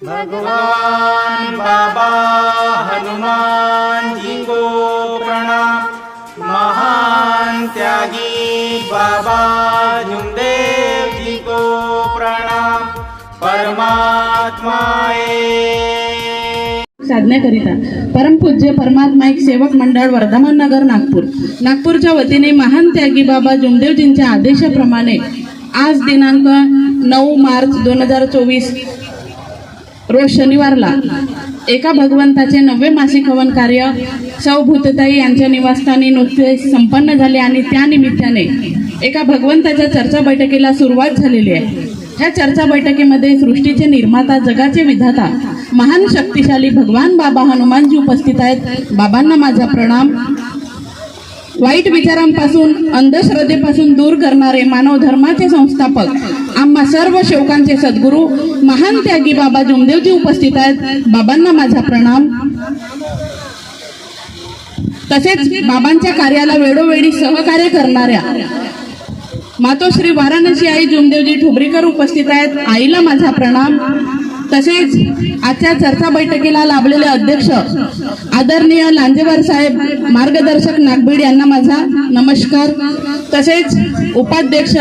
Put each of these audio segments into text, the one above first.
भगवान बाबा हनुमान जी को प्रणाम। महान त्यागी बाबा झुमदेव जी को प्रणाम। परमात्माए साधण्याकरिता परमपूज्य परमात्मा एक सेवक मंडळ वर्धमान नगर नागपूर. नागपूरच्या वतीने महान त्यागी बाबा जुमदेवजींच्या आदेशाप्रमाणे आज दिनांक नऊ मार्च दोन हजार चोवीस रोज शनिवारला एका भगवंताचे नववे मासिक हवन कार्य सौ भूतताई यांच्या निवासस्थानी नुकतेच संपन्न झाले आणि त्या निमित्ताने एका भगवंताच्या चर्चा बैठकीला सुरुवात झालेली आहे. ह्या चर्चा बैठकीमध्ये सृष्टीचे निर्माता जगाचे विधाता महान शक्तिशाली भगवान बाबा हनुमानजी उपस्थित आहेत. बाबांना माझा प्रणाम. वाईट विचारांपासून अंधश्रद्धेपासून दूर करणारे मानव धर्माचे संस्थापक आम्हा सर्व शेवकांचे सद्गुरू महान त्यागी बाबा जुमदेवजी उपस्थित आहेत. बाबांना माझा प्रणाम. तसेच बाबांच्या कार्याला वेळोवेळी सहकार्य करणाऱ्या मातोश्री वाराणसी आई जुमदेवजी ठुबरीकर उपस्थित आहेत. आईला माझा प्रणाम. तसेच आजच्या चर्चा बैठकीला लाभलेले अध्यक्ष आदरणीय लांजेवार साहेब मार्गदर्शक नागबीड यांना माझा नमस्कार. तसेच उपाध्यक्ष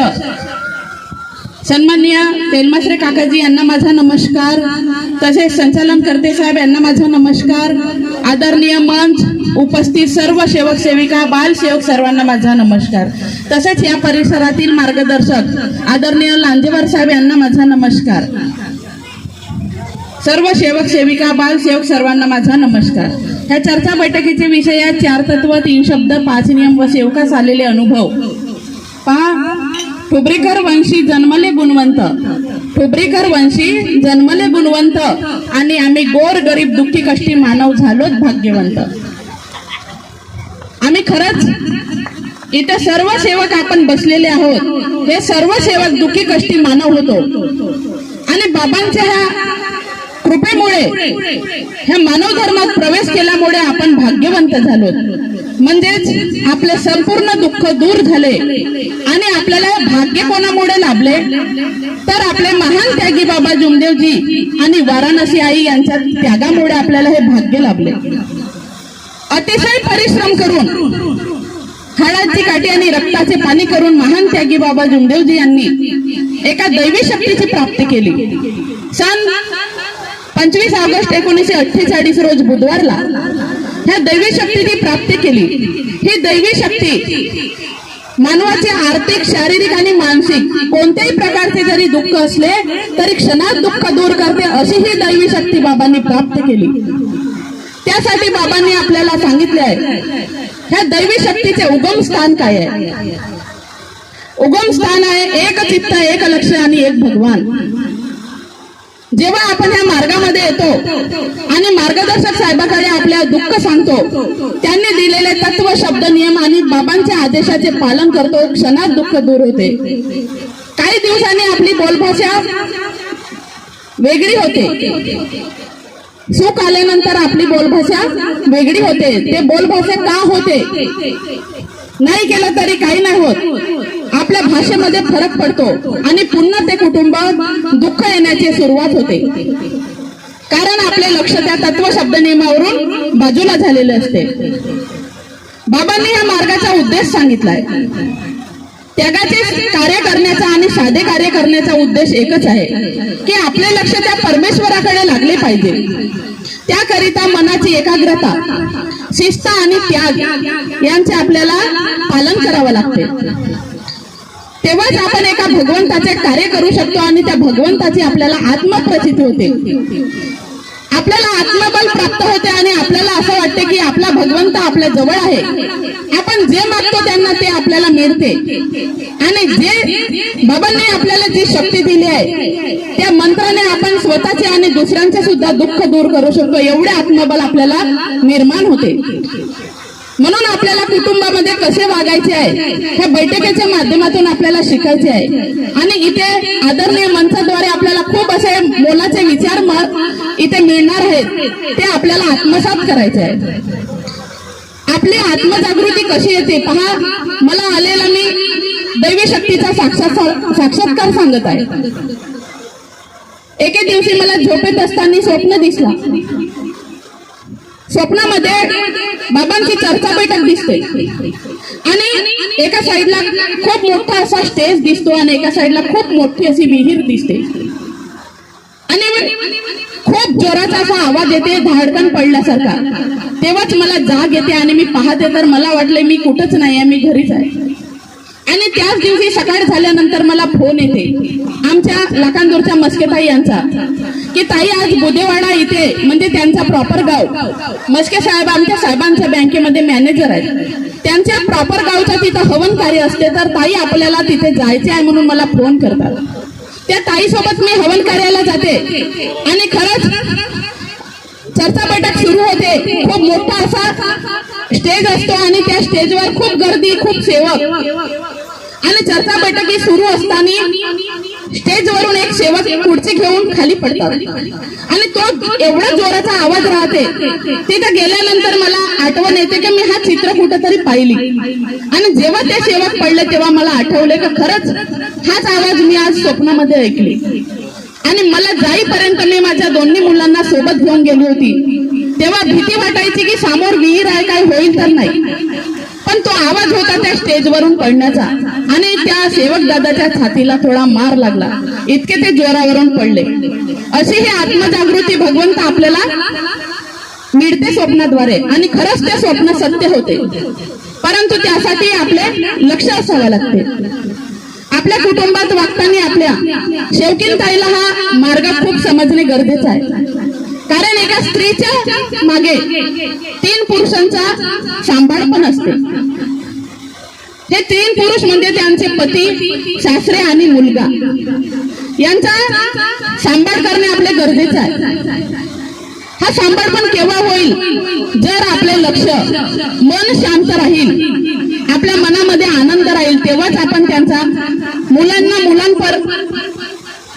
सन्माननीय तेलमाश्रे काकाजी यांना माझा नमस्कार. तसेच संचालनकर्ते साहेब यांना माझा नमस्कार. आदरणीय मंच उपस्थित सर्व सेवक सेविका बाल सेवक सर्वांना माझा नमस्कार. तसेच या परिसरातील मार्गदर्शक आदरणीय लांजेवार साहेब यांना माझा नमस्कार. सर्व सेवक सेविका बाल सेवक सर्वांना माझा नमस्कार. ह्या चर्चा बैठकीचे विषय आहेत चार तत्व तीन शब्द पाच नियम व सेवकास आलेले अनुभव. पहा ठुब्रीकर वंशी जन्मले गुणवंत. ठुब्रीकर वंशी जन्मले गुणवंत आणि आम्ही गोर गरीब दुःखी कष्टी मानव झालोच भाग्यवंत. आम्ही खरंच इथे सर्व सेवक आपण बसलेले आहोत. हे सर्व सेवक दुःखी कष्टी मानव होतो. आणि बाबांच्या ह्या कृपेमुळे ह्या मानव धर्मात प्रवेश केल्यामुळे आपण भाग्यवंत झालो म्हणजेच आपले संपूर्ण दुःख दूर झाले आणि आपल्याला हे भाग्य कोणामुळे लाभले? तर आपले महान त्यागी बाबा जुमदेवजी आणि वाराणसी आई यांच्या त्यागामुळे आपल्याला हे भाग्य लाभले. अतिशय परिश्रम करून हाडाची काठी आणि रक्ताचे पाणी करून महान त्यागी बाबा जुमदेवजी यांनी एका दैवी शक्तीची प्राप्ती केली. सन पंचवीस ऑगस्ट एकोणीसशे अठ्ठेचाळीस रोज बुधवारला ह्या दैवी शक्तीची प्राप्ती केली. ही दैवी शक्ती मानवाचे आर्थिक शारीरिक आणि मानसिक कोणत्याही प्रकारचे जरी दुःख असले तरी क्षणात दुःख दूर करते अशी ही दैवी शक्ती बाबांनी प्राप्त केली. त्यासाठी बाबांनी आपल्याला सांगितले आहे ह्या दैवी शक्तीचे उगम स्थान काय आहे? उगम स्थान आहे एक चित्त एक लक्ष आणि एक भगवान. जेव्हा आपण या मार्गामध्ये येतो आणि मार्गदर्शक साहेबाकडे आपल्या दुःख सांगतो त्यांनी दिलेले तत्व शब्द नियम आणि बाबांच्या आदेशाचे पालन करतो क्षणात दुःख दूर होते. काही दिवसांनी आपली बोलभाषा वेगळी होते. सुख आल्यानंतर आपली बोलभाषा वेगळी होते. ते बोलभाषा का होते? नाही केलं तरी काही नाही होत. आपल्या भाषेमध्ये फरक पडतो आणि पुन्हा ते कुटुंब दुःख येण्याची सुरुवात होते. कारण आपले लक्ष त्या तत्व शब्द नियमावरून बाजूला झालेले असते. बाबांनी या मार्गाचा उद्देश सांगितलाय. त्यागाचे कार्य करण्याचा आणि साधे कार्य करण्याचा उद्देश एकच आहे की आपले लक्ष त्या परमेश्वराकडे लागले पाहिजे. त्याकरिता मनाची एकाग्रता शिस्त आणि त्याग यांचे आपल्याला पालन करावं लागते. तेव्हाच आपण एका भगवंताचे कार्य करू शकतो आणि त्या भगवंताची आपल्याला आत्मप्रचिती होते. आपल्याला आत्मबल प्राप्त होते आणि आपल्याला असं वाटते की आपला भगवंत आपल्या जवळ आहे. आपण जे मागतो त्यांना ते आपल्याला मिळते. आणि जे बाबांनी आपल्याला जी शक्ती दिली आहे त्या मंत्राने आपण स्वतःचे आणि दुसऱ्यांचे सुद्धा दुःख दूर करू शकतो. एवढे आत्मबल आपल्याला निर्माण होते. म्हणून आपल्याला कुटुंबामध्ये कसे वागायचे आहे ह्या बैठकीच्या माध्यमातून आपल्याला शिकायचे आहे. आणि इथे आदरणीय मंचाद्वारे आपल्याला खूप असे मोलाचे विचार इथे मिळणार आहेत ते आपल्याला आत्मसात करायचे आहे. आपली आत्मजागृती कशी येते पहा मला आलेला मी दैवी शक्तीचा साक्षात साक्षात्कार सांगत आहे. एके दिवशी मला झोपेत असताना स्वप्न दिसला. स्वप्नामध्ये बाबांची चर्चा बैठक दिसते. आणि एका साईडला खूप मोठा असा स्टेज दिसतो आणि एका साईडला खूप मोठी अशी विहीर दिसते. आणि खूप जोराचा असा आवाज येते धाडकन पडल्यासारखा. तेव्हाच मला जाग येते आणि मी पाहते तर मला वाटले मी कुठंच नाही आहे मी घरीच आहे. आणि त्याच दिवशी सकाळ झाल्यानंतर मला फोन येते. आमच्या लाखांदूरच्या मस्केताई यांचा. की ताई आज बुधेवाडा इथे म्हणजे त्यांचा प्रॉपर गाव. मस्के साहेब आमच्या साहेबांच्या बँकेमध्ये मॅनेजर आहेत. त्यांच्या प्रॉपर गावचं तिथं हवन कार्य असते तर ताई आपल्याला तिथे जायचे आहे म्हणून मला फोन करतात. त्या ताईसोबत मी हवन कार्याला जाते. आणि खरंच चर्चा बैठक सुरू होते. खूप मोठा असा स्टेज असतो आणि त्या स्टेजवर खूप गर्दी खूप सेवक. आणि चर्चा बैठकी सुरू असताना स्टेजवरून एक सेवक खुर्ची घेऊन खाली पडतात. आणि तो एवढा जोराचा आवाज राहते तिथं गेल्यानंतर मला आठवण येते की मी हा चित्र कुठेतरी पाहिली. आणि जेव्हा ते सेवक पडले तेव्हा मला आठवले की खरंच हाच आवाज मी आज स्वप्नामध्ये ऐकली. आणि मला जाईपर्यंत मी माझ्या दोन्ही मुलांना सोबत घेऊन गेली होती. तेव्हा भीती वाटायची की समोर विहीर आहे काय होईल तर नाही. पण तो आवाज होता त्या स्टेजवरून पडण्याचा. आणि त्या सेवक दादाच्या छातीला थोडा मार लागला. इतके ते जोरावरून पडले. अशी ही आत्मजागृती भगवंत आपल्याला मिळते स्वप्नाद्वारे. आणि खरंच ते स्वप्न सत्य होते. परंतु त्यासाठी आपले लक्ष असावे लागते. आपल्या कुटुंबात वागताना आपल्या शेवकीन ताईला हा मार्ग खूप समजणे गरजेचं आहे. कारण एका स्त्रीच्या मागे तीन पुरुषांचा सांभाळ पण असते. हे तीन पुरुष म्हणजे त्यांचे पती सासरे आणि मुलगा. यांचा सांभाळ करणे आपले गरजेचं आहे. हा सांभाळ पण केव्हा होईल? जर आपले लक्ष मन शांत राहील आपल्या मनामध्ये आनंद राहील तेव्हाच आपण त्यांचा मुलांना मुलांपर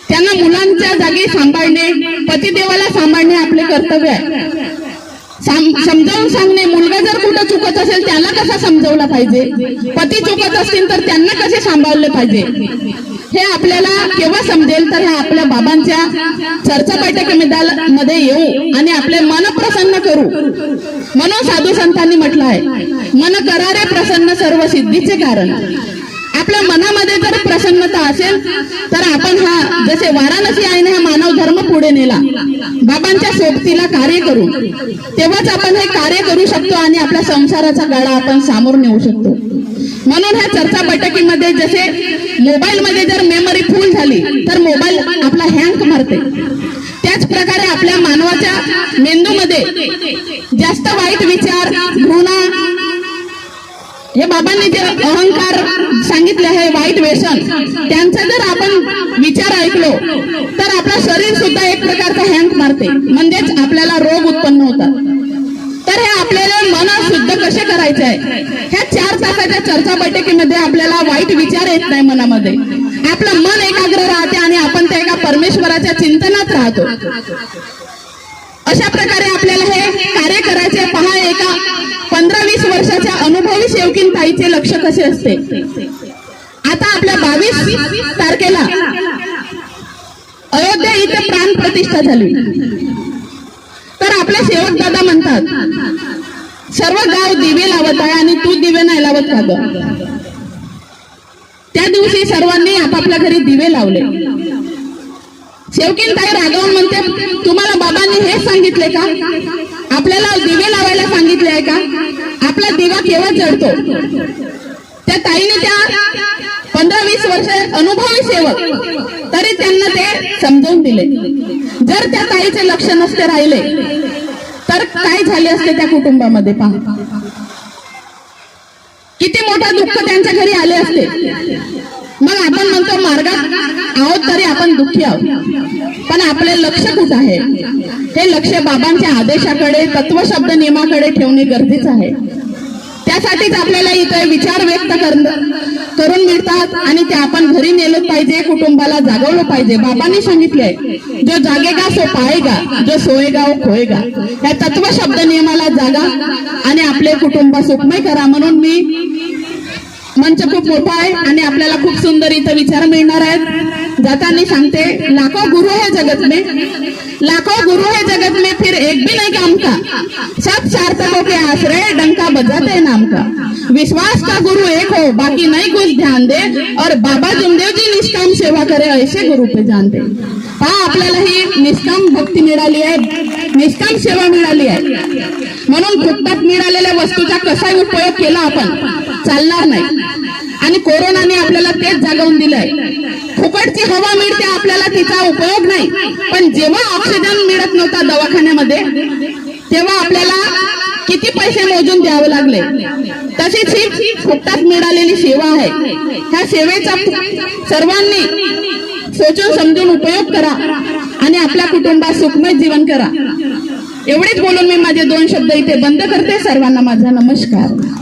त्यांना मुलांच्या जागी सांभाळणे पतिदेवाला सांभाळणे आपले कर्तव्य आहे. समजावून सांगणे मुलगा जर कुठं चुकत असेल त्याला कसा समजवला पाहिजे? पती चुकत असतील तर त्यांना कसे सांभाळले पाहिजे? हे आपल्याला केव्हा समजेल तर हे आपल्या बाबांच्या चर्चा बैठकमध्ये येऊ आणि आपले मन प्रसन्न करू. म्हणून साधू संतांनी म्हटलं आहे मन करारे प्रसन्न सर्व सिद्धीचे कारण. आपल्या मनामध्ये जर प्रसन्नता असेल तर आपण हा जसे वाराणसी आहे ना हा मानव धर्म पुढे नेला. बाबांच्या सोबतीला कार्य करू. तेव्हाच आपण हे कार्य करू शकतो आणि आपल्या संसाराचा गाडा आपण सामोर नेऊ शकतो. म्हणून ह्या चर्चा बैठकीमध्ये जसे मोबाईल मध्ये जर मेमरी फुल झाली तर मोबाईल आपला हँग मारते. त्याच प्रकारे आपल्या मानवाच्या मेंदूमध्ये जास्त वाईट विचार घृणा हे बाबांनी जे अहंकार व्हाईट वाईट व्यसन त्यांचा जर आपण विचार ऐकलो तर आपलं शरीर सुद्धा एक प्रकारचा हँक मारते. म्हणजेच आपल्याला रोग उत्पन्न होतात. तर हे आपल्याला मन शुद्ध कसे करायचे आहे? ह्या चार तासाच्या चर्चा बैठकीमध्ये आपल्याला वाईट विचार येत नाही मनामध्ये. आपलं मन एकाग्र राहते आणि आपण त्या एका परमेश्वराच्या चिंतनात राहतो. अशा प्रकारे आपल्याला हे कार्य करायचे पहा एका पंधरा वीस वर्षाच्या अनुभवी शेवकीन ताईचे लक्ष कसे असते. आता आपल्या बावीस तारखेला अयोध्या इथे प्राण प्रतिष्ठा झाली. तर आपले सेवक दादा म्हणतात सर्व गाव दिवे लावत आहे आणि तू दिवे नाही लावत का ग? त्या दिवशी सर्वांनी आपापल्या घरी दिवे लावले. शेवकीन ताई राघवन म्हणते तुम्हाला बाबांनी हेच सांगितले का? आपल्याला दिवे लावायला सांगितले आहे का? आपला दिवा केव्हा जळतो? त्या ताईने त्या वर्ष अनुभवी सेवक तरी त्यांना ते समजवून दिले. जर त्या ताईचे लक्ष नसते राहिले तर काय झाले असते त्या कुटुंबामध्ये पहा. किती मोठा दुःख त्यांच्या घरी आले असते. मग आपण म्हणतो मार्गात आहोत तरी आपण दुःखी आहोत. पण आपले लक्ष कुठं आहे? हे लक्ष बाबांच्या आदेशाकडे तत्वशब्द नियमाकडे ठेवणे गरजेचं आहे. त्यासाठीच आपल्याला इथे विचार व्यक्त करणं करून मिळतात आणि ते आपण घरी नेलं पाहिजे कुटुंबाला जागवलं पाहिजे. बाबांनी सांगितलंय जो जागेगा सो पाएगा. जो सोयगा वो खोएगा. या तत्वशब्द नियमाला जागा आणि आपले कुटुंब सुखमय करा. म्हणून मी मंच खूप मोठा आहे आणि आपल्याला खूप सुंदर इथं विचार मिळणार आहेत. जातानी सांगते लाखो गुरु है जगत में लाखों गुरु है जगत में फिर एक भी नहीं काम का। सब सार्थकों के आश्रय डंका बजाते नाम का। विश्वास का गुरु एक हो बाकी नहीं कुछ ध्यान दे और बाबा जुमदेव जी निष्काम सेवा करे ऐसे गुरु पे जान दे हा आपल्याला ही निष्काम भक्ती मिळाली आहे निष्काम सेवा मिळाली आहे। म्हणून फुकटात मिळालेल्या वस्तूचा कसाही उपयोग केला आपण चालणार नाही. आणि कोरोनाने आपल्याला तेच जागवून दिलंय. फुकटची हवा मिळते आपल्याला तिचा उपयोग नाही. पण जेव्हा ऑक्सिजन मिळत नव्हता दवाखान्यामध्ये तेव्हा आपल्याला किती पैसे मोजून द्यावे लागले? तशीच ही फुकटात मिळालेली सेवा आहे. ह्या सेवेचा सर्वांनी सोचून समजून उपयोग करा आणि आपल्या कुटुंबात सुखमय जीवन करा. एवढेच बोलून मी माझे दोन शब्द इथे बंद करते. सर्वांना माझा नमस्कार.